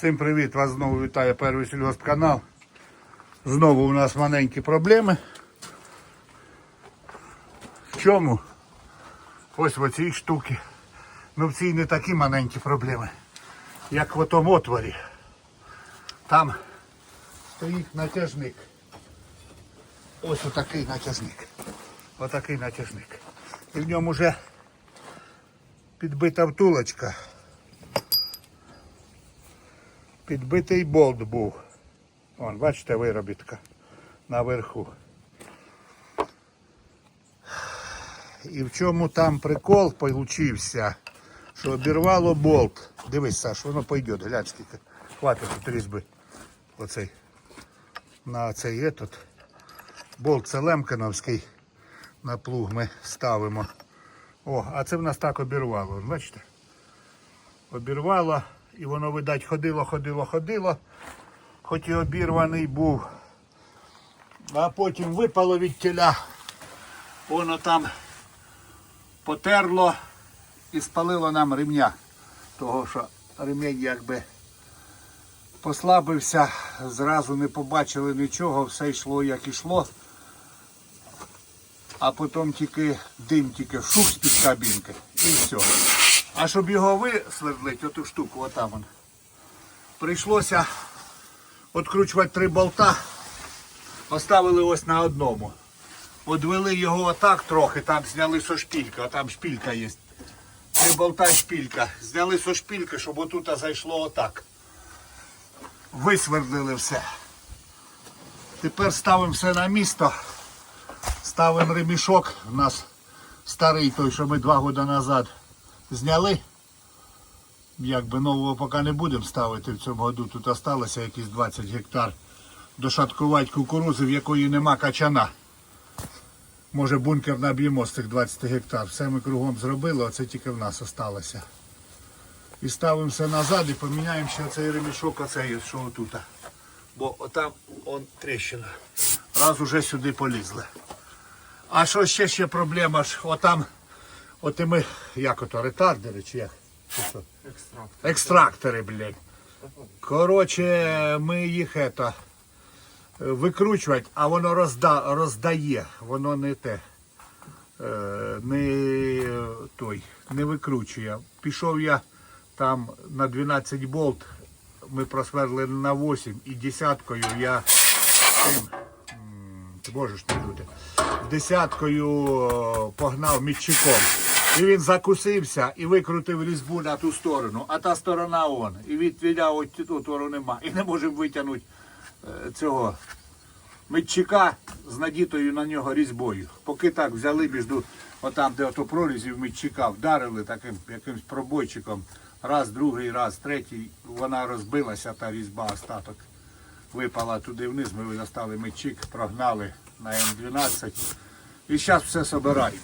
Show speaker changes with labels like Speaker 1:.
Speaker 1: Всім привіт! Вас знову вітає перший сільгоспканал. Знову у нас маленькі проблеми. В чому? Ось в оцій штуці. Ну в цій не такі маленькі проблеми, як в тому отворі. Там стоїть натяжник. Ось отакий натяжник. Отакий натяжник. І в ньому вже підбита втулочка. Підбитий болт був. Вон, бачите, виробітка наверху. І в чому там прикол получився, що обірвало болт. Дивись, Саш, воно пойде, глянь скільки. Хватить тут різьби. Оцей. На цей етот. Болт це лемкановський. На плуг ми ставимо. О, а це в нас так обірвало. Бачите? Обірвало і воно, видать, ходило, ходило, ходило. Хоч і обірваний був. А потім випало від тіля. Воно там потерло і спалило нам ремня. Того, що ремінь якби послабився, зразу не побачили нічого, все йшло як ішло. А потім тільки дим тільки шух з-під кабінки і все. А щоб його висвердлити, оту штуку, отам он, прийшлося відкручувати три болта, поставили ось на одному. Одвели його отак трохи, там зняли со шпілька, там шпілька є. Три болта і шпілька. Зняли со шпільки, щоб отут зайшло отак. Висвердлили все. Тепер ставимо все на місто. Ставимо ремішок. У нас старий той, що ми два роки назад зняли. Якби нового поки не будемо ставити в цьому году. Тут залишилося якісь 20 гектар. Дошаткувати кукурузи, в якої нема качана. Може бункер наб'ємо з цих 20 гектар. Все ми кругом зробили, оце тільки в нас залишилося. І ставимо все назад і поміняємо ще цей ремішок, оцей, що отут. Бо отам он тріщина. Раз уже сюди полізли. А що ще ще проблема ж? Отам, от і ми, як ото, ретардери чи як? Чи що? Екстрактори, блядь. Коротше, ми їх ето, викручувати, а воно розда, роздає, воно не те. е, Не той, не викручує. Пішов я там на 12 болт, ми просверли на 8 і десяткою я тим, ти можеш не дути, десяткою погнав мітчиком. І він закусився і викрутив різьбу на ту сторону, а та сторона он. І відвіля отвору нема. І не можемо витягнути е, цього митчика з надітою на нього різьбою. Поки так взяли між отам, де ото прорізів митчика, вдарили таким якимсь пробойчиком. Раз, другий, раз, третій, вона розбилася, та різьба остаток. Випала туди вниз, ми достали митчик, прогнали на М12. І зараз все собираємо.